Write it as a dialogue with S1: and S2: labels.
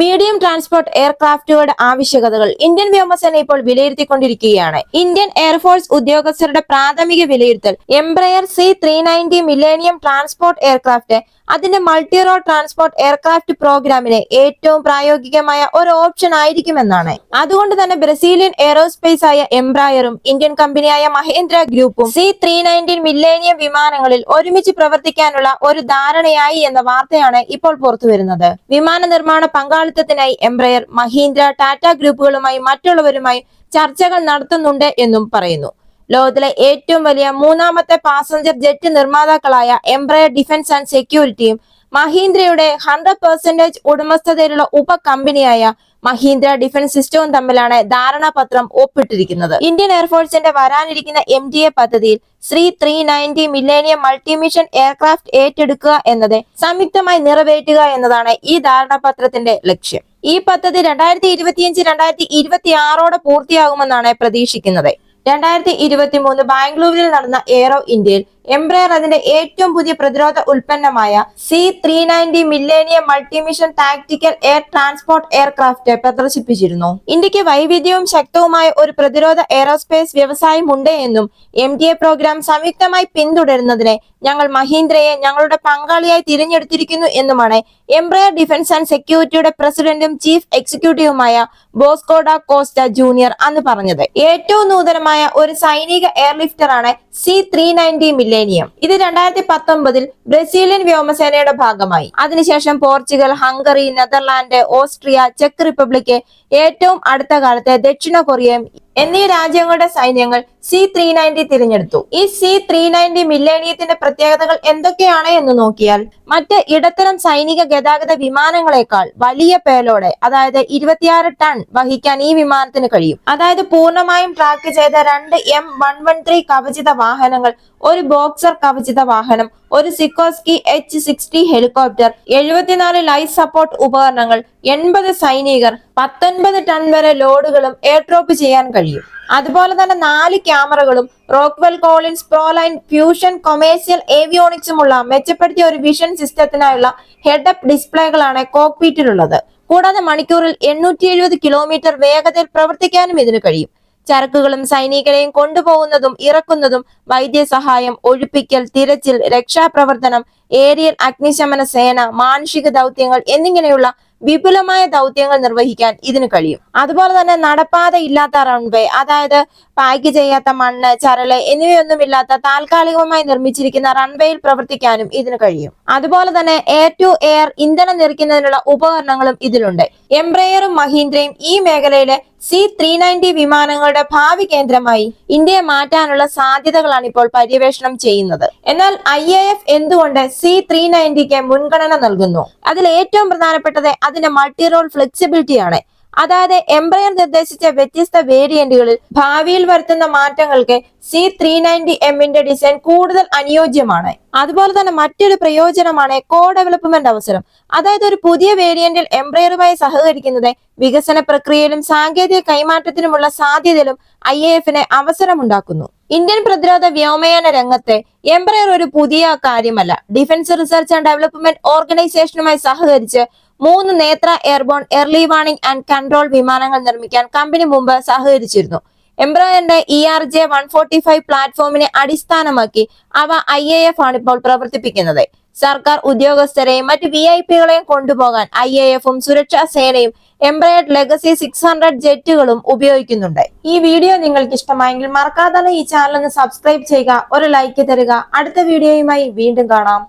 S1: Medium transport എയർക്രാഫ്റ്റുകളുടെ ആവശ്യകതകൾ Indian വ്യോമസേന ഇപ്പോൾ വിലയിരുത്തിക്കൊണ്ടിരിക്കുകയാണ്. ഇന്ത്യൻ എയർഫോഴ്സ് ഉദ്യോഗസ്ഥരുടെ പ്രാഥമിക വിലയിരുത്തൽ Embraer C three ninety millennium transport aircraft അതിന്റെ മൾട്ടി റോഡ് ട്രാൻസ്പോർട്ട് എയർക്രാഫ്റ്റ് പ്രോഗ്രാമിന് ഏറ്റവും പ്രായോഗികമായ ഒരു ഓപ്ഷൻ ആയിരിക്കുമെന്നാണ്. അതുകൊണ്ട് തന്നെ ബ്രസീലിയൻ എയറോസ്പേസ് ആയ എംബ്രായറും ഇന്ത്യൻ കമ്പനിയായ മഹേന്ദ്ര ഗ്രൂപ്പും സി ത്രീ നയന്റീൻ മില്ലേനിയം വിമാനങ്ങളിൽ ഒരുമിച്ച് പ്രവർത്തിക്കാനുള്ള ഒരു ധാരണയായി എന്ന വാർത്തയാണ് ഇപ്പോൾ പുറത്തുവരുന്നത്. വിമാന നിർമ്മാണ പങ്കാളിത്തത്തിനായി എംബ്രയർ മഹീന്ദ്ര ടാറ്റ ഗ്രൂപ്പുകളുമായി മറ്റുള്ളവരുമായി ചർച്ചകൾ നടത്തുന്നുണ്ട് എന്നും പറയുന്നു. ലോകത്തിലെ ഏറ്റവും വലിയ മൂന്നാമത്തെ പാസഞ്ചർ ജെറ്റ് നിർമ്മാതാക്കളായ എംബ്രയർ ഡിഫൻസ് ആൻഡ് സെക്യൂരിറ്റിയും മഹീന്ദ്രയുടെ ഹൺഡ്രഡ് പെർസെന്റേജ് ഉടമസ്ഥതയിലുള്ള ഉപ കമ്പനിയായ മഹീന്ദ്ര ഡിഫൻസ് സിസ്റ്റവും തമ്മിലാണ് ധാരണാപത്രം ഒപ്പിട്ടിരിക്കുന്നത്. ഇന്ത്യൻ എയർഫോഴ്സിന്റെ വരാനിരിക്കുന്ന എം ഡി എ പദ്ധതിയിൽ C three ninety millennium multi mission aircraft ഏറ്റെടുക്കുക എന്നത് സംയുക്തമായി നിറവേറ്റുക എന്നതാണ് ഈ ധാരണാപത്രത്തിന്റെ ലക്ഷ്യം. ഈ പദ്ധതി രണ്ടായിരത്തി ഇരുപത്തിയഞ്ച് രണ്ടായിരത്തി ഇരുപത്തി ആറോടെ പൂർത്തിയാകുമെന്നാണ് പ്രതീക്ഷിക്കുന്നത്. രണ്ടായിരത്തി ഇരുപത്തി മൂന്ന് ബാംഗ്ലൂരിൽ നടന്ന എയറോ ഇന്ത്യയിൽ എംബ്രയർ അതിന്റെ ഏറ്റവും പുതിയ പ്രതിരോധ ഉൽപ്പന്നമായ C three ninety millennium multi mission tactical air transport aircraft പ്രദർശിപ്പിച്ചിരുന്നു. ഇന്ത്യയ്ക്ക് വൈവിധ്യവും ശക്തവുമായ ഒരു പ്രതിരോധ എയറോസ്പേസ് വ്യവസായം ഉണ്ട് എന്നും എം ഡി എ പ്രോഗ്രാം സംയുക്തമായി പിന്തുടരുന്നതിന് ഞങ്ങൾ മഹീന്ദ്രയെ ഞങ്ങളുടെ പങ്കാളിയായി തിരഞ്ഞെടുത്തിരിക്കുന്നു എന്നുമാണ് എംബ്രയർ ഡിഫൻസ് ആൻഡ് സെക്യൂരിറ്റിയുടെ പ്രസിഡന്റും ചീഫ് എക്സിക്യൂട്ടീവുമായ ബോസ്കോഡ കോസ്റ്റ ജൂനിയർ അന്ന് പറഞ്ഞത്. ഏറ്റവും നൂതനമായ ഒരു സൈനിക എയർലിഫ്റ്ററാണ് സി ത്രീ നയന്റി മില്ലേനിയം. ഇത് രണ്ടായിരത്തി പത്തൊമ്പതിൽ ബ്രസീലിയൻ വ്യോമസേനയുടെ ഭാഗമായി. അതിനുശേഷം പോർച്ചുഗൽ ഹംഗറി നെതർലാൻഡ് ഓസ്ട്രിയ ചെക്ക് റിപ്പബ്ലിക് ഏറ്റവും അടുത്ത കാലത്ത് ദക്ഷിണ കൊറിയയും എന്നീ രാജ്യങ്ങളുടെ സൈന്യങ്ങൾ സി ത്രീ നയന്റി തിരഞ്ഞെടുത്തു. ഈ സി ത്രീ നയന്റി മില്ലേനിയത്തിന്റെ പ്രത്യേകതകൾ എന്തൊക്കെയാണ് എന്ന് നോക്കിയാൽ മറ്റ് ഇടത്തരം സൈനിക ഗതാഗത വിമാനങ്ങളെക്കാൾ വലിയ പേലോടെ അതായത് ഇരുപത്തിയാറ് ടൺ വഹിക്കാൻ ഈ വിമാനത്തിന് കഴിയും. അതായത് പൂർണമായും ട്രാക്ക് ചെയ്ത രണ്ട് എം വൺ വൺ ത്രീ കവചിത വാഹനങ്ങൾ ഒരു ബോക്സർ കവചിത വാഹനം ഒരു സിക്കോസ്കി എച്ച് സിക്സ്റ്റി ഹെലികോപ്റ്റർ എഴുപത്തിനാല് ലൈഫ് സപ്പോർട്ട് ഉപകരണങ്ങൾ എൺപത് സൈനികർ പത്തൊൻപത് ടൺ വരെ ലോഡുകളും എയർ ഡ്രോപ്പ് ചെയ്യാൻ കഴിയും. അതുപോലെ തന്നെ നാല് ക്യാമറകളും Rockwell Collins Proline fusion commercial ഏവിയോണിക്സുമുള്ള മെച്ചപ്പെടുത്തിയ ഒരു വിഷൻ സിസ്റ്റത്തിനായുള്ള ഹെഡ് അപ്പ് ഡിസ്പ്ലേകളാണ് കോക്പീറ്റിലുള്ളത് കൂടാതെ മണിക്കൂറിൽ എണ്ണൂറ്റി എഴുപത് കിലോമീറ്റർ വേഗതയിൽ പ്രവർത്തിക്കാനും ഇതിന് കഴിയും. ചരക്കുകളും സൈനികരെയും കൊണ്ടുപോകുന്നതും ഇറക്കുന്നതും വൈദ്യസഹായം ഒഴിപ്പിക്കൽ തിരച്ചിൽ രക്ഷാപ്രവർത്തനം ഏരിയൽ അഗ്നിശമന സേന മാനുഷിക ദൗത്യങ്ങൾ എന്നിങ്ങനെയുള്ള വിപുലമായ ദൗത്യങ്ങൾ നിർവഹിക്കാൻ ഇതിന് കഴിയും. അതുപോലെ തന്നെ നടപ്പാത ഇല്ലാത്ത റൺവേ അതായത് പാക്ക് ചെയ്യാത്ത മണ്ണ് ചരൾ എന്നിവയൊന്നുമില്ലാത്ത താൽക്കാലികമായി നിർമ്മിച്ചിരിക്കുന്ന റൺവേയിൽ പ്രവർത്തിക്കാനും ഇതിന് കഴിയും. അതുപോലെ തന്നെ എയർ ടു എയർ ഇന്ധനം നിറയ്ക്കുന്നതിനുള്ള ഉപകരണങ്ങളും ഇതിലുണ്ട്. എംബ്രയറും മഹീന്ദ്രയും ഈ മേഖലയിലെ സി ത്രീ നയന്റി വിമാനങ്ങളുടെ ഭാവി കേന്ദ്രമായി ഇന്ത്യയെ മാറ്റാനുള്ള സാധ്യതകളാണ് ഇപ്പോൾ പര്യവേഷണം ചെയ്യുന്നത്. എന്നാൽ ഐ എ എഫ് എന്തുകൊണ്ട് സി ത്രീ നയന്റിക്ക് മുൻഗണന നൽകുന്നു? അതിൽ ഏറ്റവും പ്രധാനപ്പെട്ടത് അതിന്റെ മൾട്ടി റോൾ ഫ്ലെക്സിബിലിറ്റി ആണ്. അതായത് എംബ്രയർ നിർദ്ദേശിച്ച വ്യത്യസ്ത വേരിയന്റുകളിൽ ഭാവിയിൽ വരുത്തുന്ന മാറ്റങ്ങൾക്ക് സി ത്രീ നയന്റി എമ്മിന്റെ ഡിസൈൻ കൂടുതൽ അനുയോജ്യമാണ്. അതുപോലെ തന്നെ മറ്റൊരു പ്രയോജനമാണ് കോ ഡെവലപ്മെന്റ് അവസരം. അതായത് ഒരു പുതിയ വേരിയന്റിൽ എംബ്രയറുമായി സഹകരിക്കുന്നത് വികസന പ്രക്രിയയിലും സാങ്കേതിക കൈമാറ്റത്തിനുമുള്ള സാധ്യതയിലും ഐ എ എഫിന് അവസരമുണ്ടാക്കുന്നു. ഇന്ത്യൻ പ്രതിരോധ വ്യോമയാന രംഗത്തെ എംബ്രയർ ഒരു പുതിയ കാര്യമല്ല. ഡിഫൻസ് റിസർച്ച് ആൻഡ് ഡെവലപ്മെന്റ് ഓർഗനൈസേഷനുമായി സഹകരിച്ച് മൂന്ന് Netra airborne early warning and control വിമാനങ്ങൾ നിർമ്മിക്കാൻ കമ്പനി മുമ്പ് സഹകരിച്ചിരുന്നു. എംബ്രോയറിന്റെ E R J one forty five പ്ലാറ്റ്ഫോമിനെ അടിസ്ഥാനമാക്കി അവ ഐ എ എഫ് ആണ് ഇപ്പോൾ പ്രവർത്തിപ്പിക്കുന്നത്. സർക്കാർ ഉദ്യോഗസ്ഥരെയും മറ്റ് വി ഐ പികളെയും കൊണ്ടുപോകാൻ ഐ എ എഫും സുരക്ഷാ സേനയും എംബ്രയഡ് ലെഗസി സിക്സ് ഹൺഡ്രഡ് ജെറ്റുകളും ഉപയോഗിക്കുന്നുണ്ട്. ഈ വീഡിയോ നിങ്ങൾക്ക് ഇഷ്ടമായെങ്കിൽ മറക്കാതെ ഈ ചാനൽ ഒന്ന് സബ്സ്ക്രൈബ് ചെയ്യുക ഒരു ലൈക്ക് തരിക. അടുത്ത വീഡിയോയുമായി വീണ്ടും കാണാം.